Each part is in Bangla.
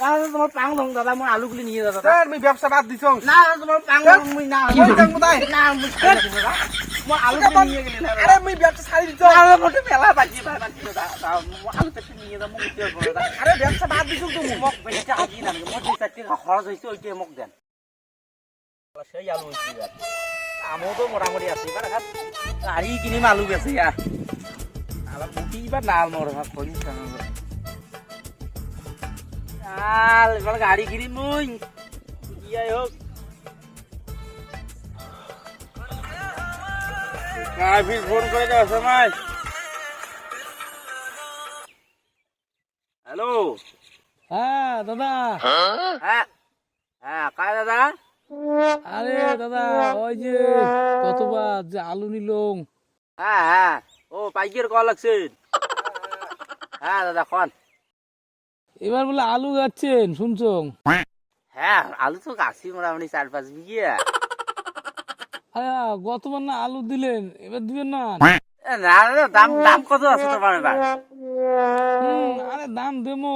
তোমার পাং দাদা মোর আলুগুলি নিয়ে দাদা। স্যার আমি ব্যবসা বাদ দিছ। না তোমার পাং ধ্যাৎ। মুই না কি মোর আলুগুলি নিয়ে গেলে দাদা। আরে আমি ব্যবসা ছাড়ি দিছ। আরে মোটে মেলা বাজি ভাই বাজি দাদা মোর আলু নিয়ে দাও দাদা। আরে ব্যবসা বাদ দিছ তুমি। মোক বেশি আজি না মোর যে চারটি খরচ হইছে ওইটাই মোক দেন। সেই আলু হইছে আমও তো মোটামুটি আছে এবার হাত গাড়ি কিনিম আলু বেছে ইয়া আলু মুটি এবার নাল মোর ভাগ আল এবার গাড়ি কিনিম মুই। ইয়াই হোক। কাফি ফোন করে দাও সময় হ্যালো? হ্যাঁ দাদা। হ্যাঁ হ্যাঁ কায় দাদা? আরে দাদা ওই যে কতবার যে আলু নিলং হ্যাঁ হ্যাঁ ও পাইকের কল লাগছেন হ্যাঁ দাদা কন। এবার বলে আলু যাচ্ছেন শুনছং? হ্যাঁ আলু তো গাছি মোটামুটি চার পাঁচ বিঘে। আরে গতবার না আলু দিলেন এবার দিবেন না? দাম দাম কত আছে তোমার এবার? আরে দাম দেবো।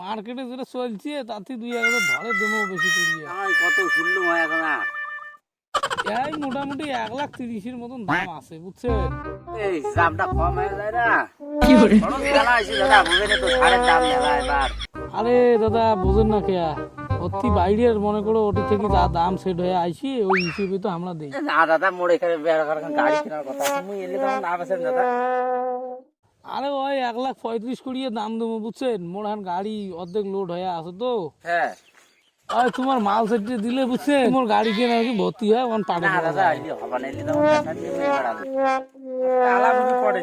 মার্কেটে যেটা চলছে তাতে দুই হাজার ধরে দেবো বেশি করিয়ে। কত শুনলুম হয় এখন মোটামুটি এক লাখ তিরিশের মতন দাম আছে বুঝছেন? এই দামটা কম হয়ে যায় না। দাদা বুঝেনি তো সারের দাম মেলা এবার। আরে দাদা বোঝেন না কেয়া অতি বাইরের মনে করো ওটি থেকে যা দাম সেট হয়ে আইছি ওই হিসেবে তো আমরা দিই। না দাদা এখানে বেড়া গাড়ি কেনার কথা আছে। এলে তখন না বেছেন দাদা? আরে ওই এক লাখ পঁয়ত্রিশ করিয়ে দাম দেবো বুঝছেন? এখন গাড়ি অর্ধেক লোড হয়ে আছে তো। হ্যাঁ। আর তোমার মাল সেটে দিলে বুঝছেন তোমার গাড়ি কেনা কি ভর্তি হয় ওখান পাঠে না দাদা এলে হবে না এলে আলু আলা বুঝি পড়ে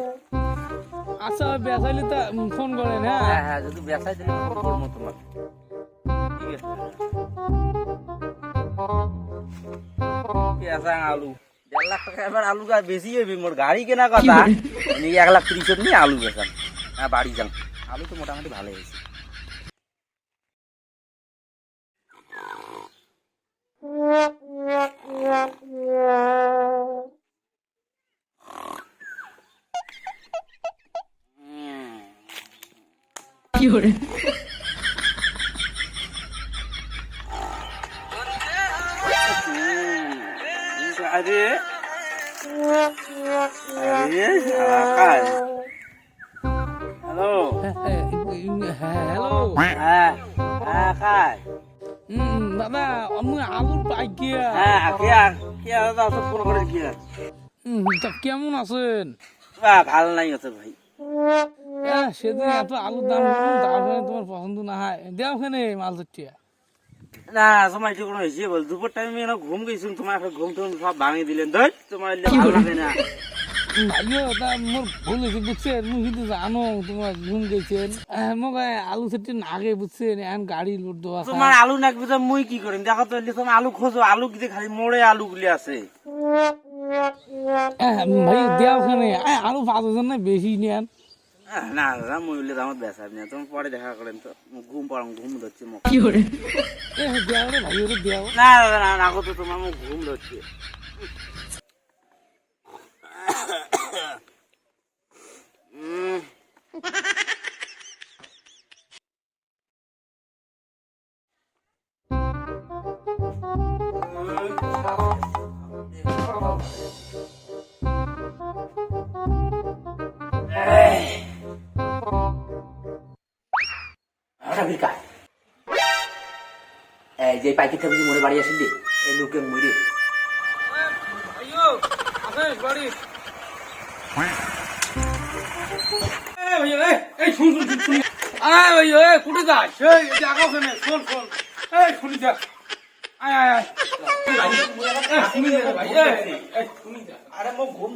আচ্ছা বেসাইলে তা ফোন করেন হ্যাঁ? হ্যাঁ হ্যাঁ যদি বেচাই দিলে ফোন করব তোমার ঠিক আছে। পেঁচা আলু। দেড় লাখ টাকা এবার আলু গাছ বেশি হইবি মোর গাড়ি কেনা কথা। এক লাখ তিরিশ নিয়ে আলু বেচান হ্যাঁ বাড়ি যান আলু তো মোটামুটি ভালো হয়েছে। আরে আরে সারাকাল হ্যালো হ্যালো হ্যাঁ হ্যাঁ খাই হুম দাদা আমি আলুর পাই হ্যাঁ কে কে দাদা হুম, তা কেমন আছেন ভালো নাই আছে ভাই সেদিন এত আলুর দাম তারপরে তোমার পছন্দ না হয়। দেও ওখানে মাল চটিয়া না সময় ঠিক কোনো হয়েছে বল দুপুর টাইমে এনে ঘুম গেছিলাম তোমার একটা ঘুম টুম সব ভাঙিয়ে দিলেন ধর তোমার ভালো লাগে না। ভাইও তা মোর ভুল হয়েছে বুঝছেন? মুই কিন্তু জানো তোমার ঘুম গেছেন মোক আলু সেটি নাগে বুঝছেন? এখন গাড়ি লোড দেওয়া আছে। তোমার আলু নাকবি তো মুই কি করিম? দেখো তো এলে তোমার আলু খোঁজো আলু কিন্তু খালি মোড়ে আলু গুলি আছে। ভাই ওখানে। আলু পাঁচ হাজার না বেশি নেন। না দাদা মুই বললে তো আমার বেসার না তোমার পরে দেখা করেন তো ঘুম পড়াম ঘুম ধরছি মুখ। এ দেও রে ভাই ওরে দেও না দাদা না রাখো তো তোমার ঘুম ধরছে। যে পাইকি থেকে মনে বাড়ি আসিলি এই লোকে মরে। কুটি যাস এই ওখানে শোন শোন। এই শুনি যা। আরে মো ঘুম।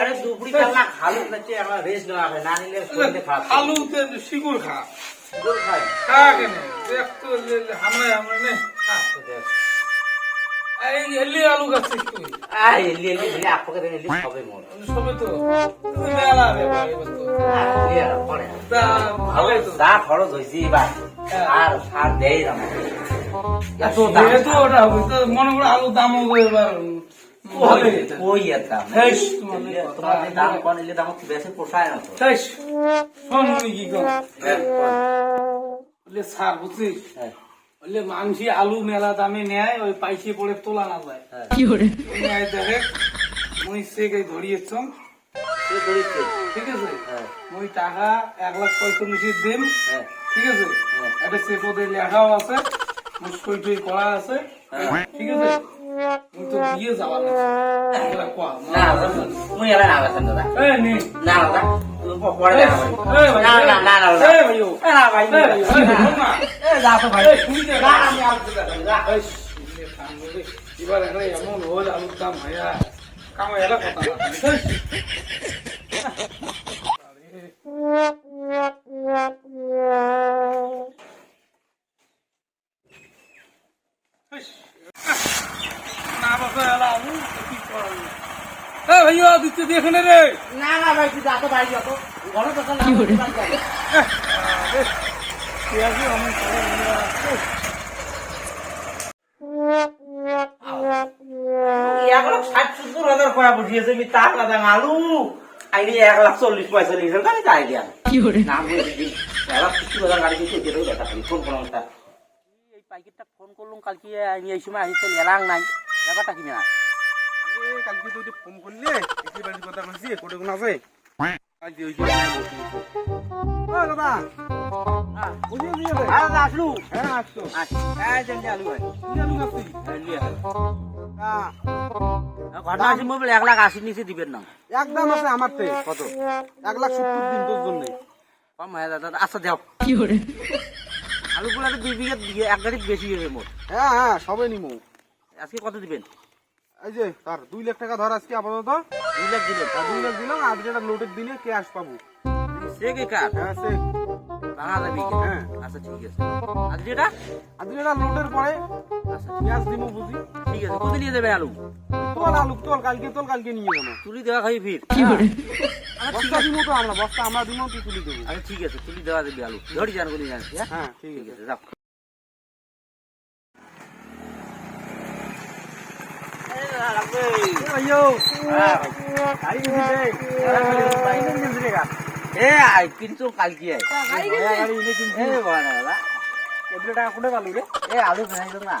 আরে দুপুরি কালা খালু নাচে আমার রেস্ট নেওয়া হয় না নিলে শরীরে খারাপ আলু তে শিগুর খা। খায়? খা কেন? দেখ তো আমরা আমরা নে। খা। এই এলি আলু গাছ তুই আয় এলি এলি এলি আপকে দেন এলি সবে মোর। সবে তো তুমি মেলা রে ভাই তো। আর পরে তা ভালোই তো। যা খরচ হইছে এবার আর সার দেই না। এত দাম। তো ওটা মনে করে আলু দাম হবে এবার। হ্যাঁ, স্যার বুঝছিস? বলে মানসি আলু মেলা দামে নেয় ওই পাইছে পড়ে তোলা না যায়। হ্যাঁ। দেখে মুই সেকে ধরিয়েছ। ঠিক আছে? হ্যাঁ, মুই টাকা এক লাখ পঁয়তাল্লিশের দিন হ্যাঁ, ঠিক আছে। একটা সে লেখাও আছে মুই সই টই করা আছে। হ্যাঁ। ঠিক আছে? মুই তো দিয়ে যাওয়ার আছে না, মুই এলা না বেছেন দাদা। এই নে। না, দাদা, তুমি প- পরে এই, দেখা ভাই। এই ভাই, না, না, না, ভাইয়া কি দিতে দিয়ে এখানে রে। না, না, ভাই, তুই যা তো ভাই, যা তো। ঘরে তো অনেক করে লাখ ষাট সত্তর হাজার কয়া বুঝিয়েছে আমি তার কথা আলু। আইনি এক লাখ চল্লিশ পঁয়তাল্লিশ হাজার গাড়ি তাই দিয়া নাম এক লাখ সত্তর হাজার গাড়ি কিন্তু এটাও দেখা ফোন করলাম এই পাইকেটটা ফোন করলাম কালকে এই সময় আসতে এলাং নাই ব্যাপারটা কি না কালকে তো ফোন করলে একই বাড়ির কথা বলছি কোটে কোন আছে? কালকে ওই যে নাই বলছি। ও দাদা। বুঝিয়ে দিয়ে দে। আর আসলু হ্যাঁ আসতো। আলু ভাই। আলু হ্যাঁ ঘটনা আছে মোবাইল এক লাখ আশি নিচে দিবেন না। একদম আছে আমার তে। কত? এক লাখ সত্তর দিন তোর জন্য। কম হয়ে দাদা আচ্ছা দেও আলু গুলা তো দুই বিঘা দিয়ে এক গাড়ি বেশি হয়ে মোট। হ্যাঁ হ্যাঁ সবাই নিমু। আজকে কত দিবেন? এই যে তার দুই লাখ টাকা ধর আজকে আপাতত। দুই লাখ আর দুই লাখ দিলাম আর যেটা লোডের দিনে ক্যাশ পাবো। সে কে কার? হ্যাঁ সে। কি? হ্যাঁ। আচ্ছা ঠিক আছে। আর যেটা? আর যেটা লোডের পরে আচ্ছা। ক্যাশ দিমু বুঝি। ঠিক আছে কত নিয়ে যাবে আলু? তোল আলু তোল কালকে তোল কালকে নিয়ে যাব। তুলি দেওয়া খাবি ফির। আচ্ছা ঠিক বস্তা দিমু তো আমরা বস্তা আমরা দিমু তুই তুলি দেবো। আচ্ছা ঠিক আছে তুলি দেওয়া দেবে আলু। ধরি জান করে জানছি হ্যাঁ? হ্যাঁ ঠিক আছে। যাও আইয়ো হ্যাঁ, ভাই। গাড়ি দিছি দে গাড়ি নিয়ে গেছি রে গা এ কিন্তু কালকে এগুলো টাকা কোটে পালু রে এ আলু ভেঙে না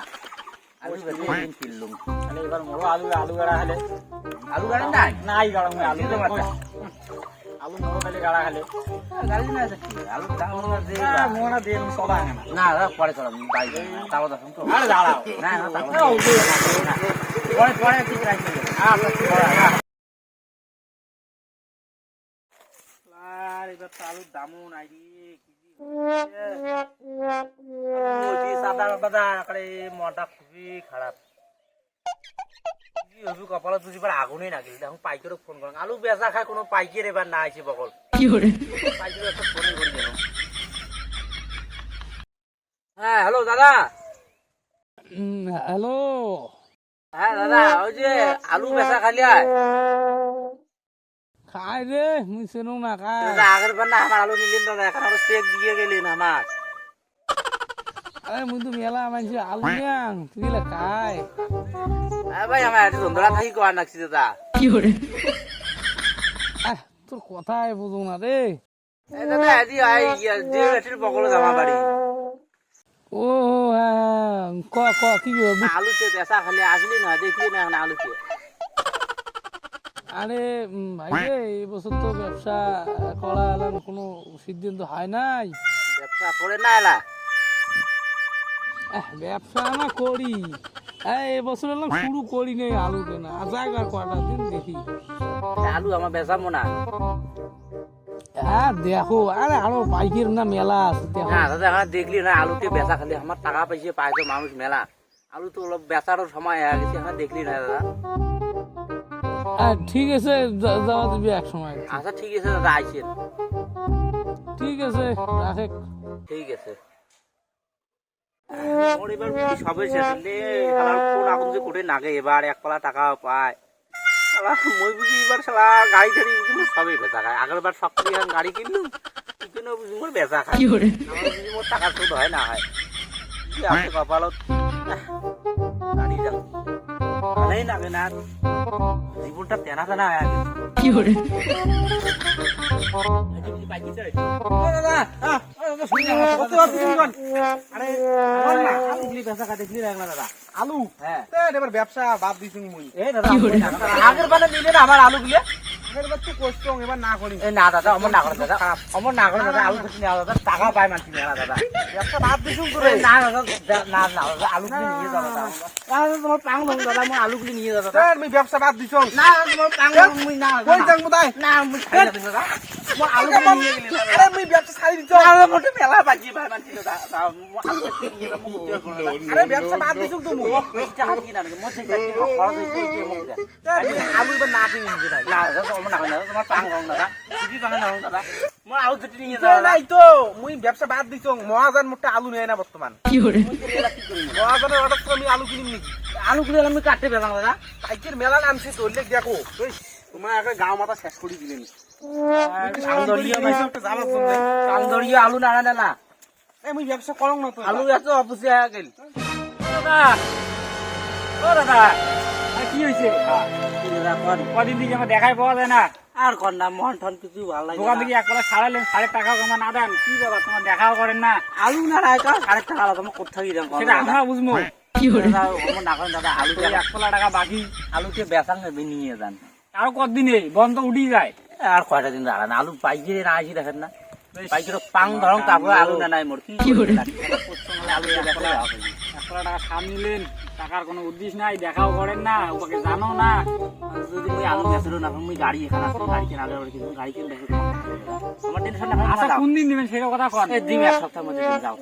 আলু ভেঙে কিনলুম তাহলে এবার মরো আলু আলু গাড়া খেলে আলু গাড়ি নাই নাই গাড়া মই আলু আলু মরো খালি গাড়া খেলে গাড়ি না আছে আলু দাম না দে মোনা না না পরে চলাম বাড়ি তাও দেখুন তো আরে দাঁড়াও না না তাও পরে পরে ঠিক রাখছি ঠিক আছে আর এবার তো আলুর দামও নাই রে কি মনটা খুবই খারাপ হবি কপালত বুঝি এবার আগুনই নাকি এখন পাইকারও ফোন করেন আলু বেচা খায় কোনো পাইকার এবার না আছে বকল পাইকার একটা ফোনে করে হ্যাঁ হ্যালো দাদা হ্যালো হ্যাঁ দাদা ওই যে আলু বেচা খালি আয় খাই রে মুই চেনো না খাই দাদা আগের বার না আমার আলু নিলেন দাদা এখন আরও চেক দিয়ে গেলেন আমার আরে মুই তো মেলা মানছি আলু নিয়াং তুই খাই হ্যাঁ ভাই আমার এত ধন্দরা থাকি কোয়ার নাকছি দাদা। আহ, তোর কথাই বুঝো না রে এই দাদা এদি আই যে বেটির বকলে জামা বাড়ি ও ক ক কি আলু চেক বেচা খালি আসলি না দেখলি না এখন আলু চেক আরে ভাই এই বছর তো ব্যবসা করা এলাম কোনো সিদ্ধান্ত হয় নাই। ব্যবসা করে না এলা। আহ, ব্যবসা না করি। এই এবছর এলাম শুরু করি নেই আলু কেনা। আর জায়গা কটা দিন দেখি। আলু আমার বেচাবো না হ্যাঁ দেখো আরে আরও বাইকের না মেলা আছে দাদা এখন দেখলি না আলুতে বেচা খালি আমার টাকা পাইছে পাইছে মানুষ মেলা। আলু তো বেচারও সময় হয়ে গেছে এখন দেখলি না দাদা? হ্যাঁ, ঠিক আছে যাওয়া দিবি এক সময়। আচ্ছা ঠিক আছে দাদা আইসেন ঠিক আছে রাখে। ঠিক আছে। এবার সবে শেষ শালার যে কোটে নাগে এবার এক পালা টাকা পায়। শালা মই বুঝি এবার শালা গাড়ি টাড়ি বুঝি মোর সবই বেচা খায়। আগের বার সব থেকে গাড়ি কিনলুম কিন্তু বুঝি মোর বেচা খায়। বুঝি মোর টাকা শোধ হয় না হয়। কি আছে কপালত? গাড়ি যাও। ভালোই লাগে না। জীবনটা তেনা তেনা হয়ে গেছে আজকে বুঝি পাইছিস রে? ও দাদা আমার আলু? হ্যাঁ। এবার ব্যবসা বাদ দিছি মুই। এই দাদা আগের বারে নিলে আলু আমার আলুগুলি এবার তো কষ্ট এবার না করি না দাদা অমর না করেন দাদা। অমর না করেন দাদা আলু কিছু নেওয়া দাদা। টাকা পায় মানুষ নেওয়া দাদা। বাদ দিছুন তো এই না দাদা না না দাদা আলুগুলি নিয়ে যাও দাদা। তোমার পাং লং দাদা মই আলুগুলি নিয়ে যাও দাদা। আমি ব্যবসা বাদ দিছুন না তোমার পাং লং মুই না কই। যাং মুদাই না মুই খাই না দাদা। মই আলুগুলি নিয়ে গেলি আরে আমি ব্যবসা ছাড়ি দিছ। দাদা মোটে মেলা বাজি ভাই মানুষ দাদা মই আলুগুলি নিয়ে মই করো দাদা। আরে ব্যবসা বাদ দিছুন তো মুই। টাকা কি না মই সেই চাকরি খরচ হইছে। আলু না কিনি দিছ নাই না দাদা আলু ব্যবসা বাদ দিছুন মহাজন মোটা আলু নেয় না বর্তমান মহাজনের অর্ডার তো আমি আলু কিনিম নাকি? আলুগুলি আমি কাটতে পেলাম দাদা। পাইকের মেলা নামছে তো উল্লেখ দেখো তোমার একটা গাঁও মাথা শেষ করে দিলেন আলু না না না এই মুই ব্যবসা করং না তো আলু এত হয়ে গেল। দাদা। ও দাদা। কি হয়েছে দাদা কর কদিন থেকে আমার দেখাই পাওয়া যায় না। আর কর না মন টন কিছু ভালো লাগে দোকান থেকে এক সারালেন সাড়ে টাকা কমা না দেন কি ব্যাপার তোমার দেখাও করেন না। আলু না রায় সাড়ে টাকা আলাদা আমার গিয়ে দাম সেটা আমরা বুঝব। দাদা আমার না করেন দাদা আলু এক বেলা টাকা বাকি। আলুকে বেচাং নেবে নিয়ে যান। আরও কতদিনে? বন্ধ উঠি যায়। আর কয়টা দিন দাঁড়ান আলু পাইকারি না আসি দেখেন না। পাইকারি পাং ধরং তারপরে আলু না নাই মোর কি আলু বেচা এক টাকা টাকার কোনো উদ্দেশ্য নাই দেখাও করেন না ওকে জানো না। যদি মুই আলু বেচলো না মুই গাড়ি এখানে আছে গাড়ি কেনা আগে কিন্তু গাড়ি কিনে দেখে আমার টেনশন না আচ্ছা কোন দিন দিবেন সেটা কথা কন। এই দিন এক সপ্তাহের মধ্যে যাও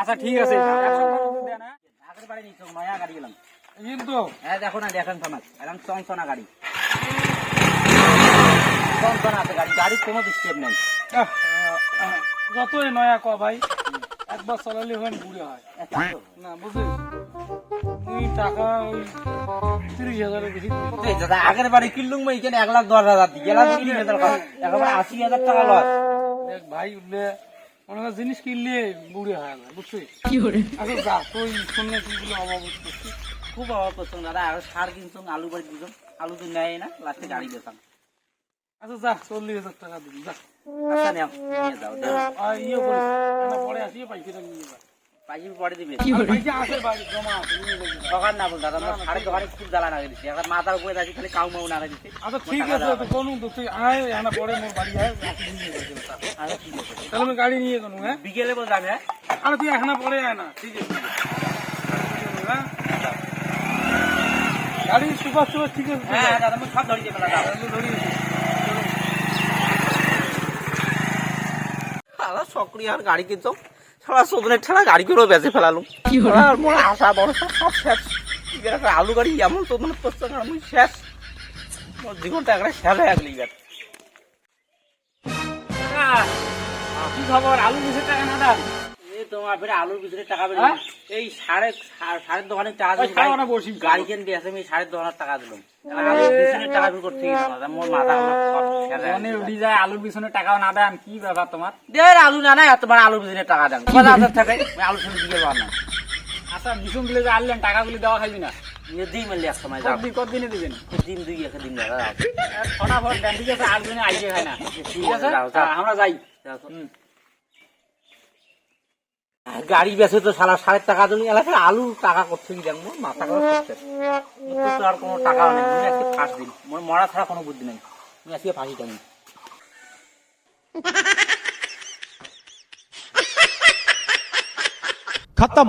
আচ্ছা ঠিক আছে এক সপ্তাহের মধ্যে দেন, হ্যাঁ? আগের বাড়ি নিচ্ছ নয়া গাড়ি গেলাম কিন্তু হ্যাঁ দেখো না দেখেন তোমার। একদম চনচনা গাড়ি। চনচনা আছে গাড়ি গাড়ির কোনো ডিস্টার্ব নেই। যতই নয়া ক ভাই। একবার চলালে হয় বুড়ে হয়। না বুঝলি? তুই টাকা ওই তিরিশ হাজারের বেশি দাদা আগের বাড়ি কিনলুম মই এখানে এক লাখ দশ হাজার দিয়ে গেলাম তিরিশ হাজার টাকা আশি হাজার টাকা লস। দেখ ভাই উঠলে জিনিস কিনলে বুড়ে হয় না বুঝছিস আচ্ছা যা তুই শুনলে তুই গুলো অভাব করছিস খুব অভাব করছ দাদা। আর সার কিনছো আলু বাড়ি দিছো আলু তো নেয় না লাস্টে গাড়ি বেচাম। আচ্ছা যা চল্লিশ হাজার টাকা দিবি যা। আচ্ছা নেও। নিয়ে যাও দেও। আর ইয়ে করিস না পরে আসিয়ে পাইকারি নিয়ে যা পাইছি পরে দিবে। আর পয়সা আছে বাড়ি জমা। দোকান না বল দাদা আমার সাড়ে দোকানে খুব জ্বালা লাগে দিচ্ছে এখন মাথার উপরে আছে খালি কাউ মাউ না দিচ্ছে আচ্ছা ঠিক আছে তো কোনো তো আয় এখানে পরে মোর বাড়ি আয় রাতে নিয়ে যাবি যা। আচ্ছা ঠিক আছে। তাহলে আমি গাড়ি নিয়ে গেলাম হ্যাঁ? বিকেলে বল যাবে হ্যাঁ? আরে তুই এখানে পরে আয় না ঠিক আছে। হ্যাঁ গাড়ি সুপার সুপার ঠিক আছে হ্যাঁ দাদা আমি সব ধরিয়ে ফেলা দাও তাহলে ধরি সারা সক্রিয় আর গাড়ি কিন্তু সারা সবনের ঠেলা গাড়ি করেও বেঁচে ফেলালুম আর মোর আশা ভরসা সব শেষ। একটা আলু গাড়ি এমন তো মানে করছে কারণ আমি শেষ। মোর জীবনটা একটা শেষ হয়ে গেল এবার। কি খবর? আলু বিশের টাকা না দাম? এই তোমার ফেরে আলুর পিছনে টাকা বের হ্যাঁ? এই সাড়ে সা- সাড়ে দোকানে টাকা দিলাম, গাড়ি- দোকানে বসি। গাড়ি কিনতে আছে আমি সাড়ে দোকানের টাকা দিলাম। আলুর পিছনে টাকাও না দেন কি ব্যাপার তোমার? আলু না না তোমার আলুর পিছনে টাকা দেন টাকা আলু শুনে দিয়ে পার না। আচ্ছা বিছুন দিলে যে আনলেন টাকাগুলি দেওয়া খাইবি না। দিই মেলে এক সময় যাও। কতদিনে দিবেন? দিন দুই এক দিন দাদা। ফটাফট ঠিক আছে আলু আইসে খায় না। ঠিক আছে আমরা যাই। গাড়ি বেছে তো সালা সাড়ে টাকা জমি এলাকা আলু টাকা করছে কি দেখব মাথা করে করছে। তো আর কোনো টাকা নেই। তুমি আজকে ফাঁস দিন। মোর মরা ছাড়া কোনো বুদ্ধি নেই। তুমি আজকে ফাঁসি টানি। খতম।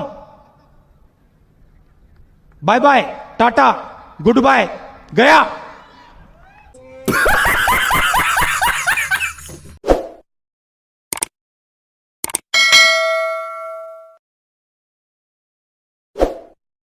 Bye bye, tata, good bye, Gaya.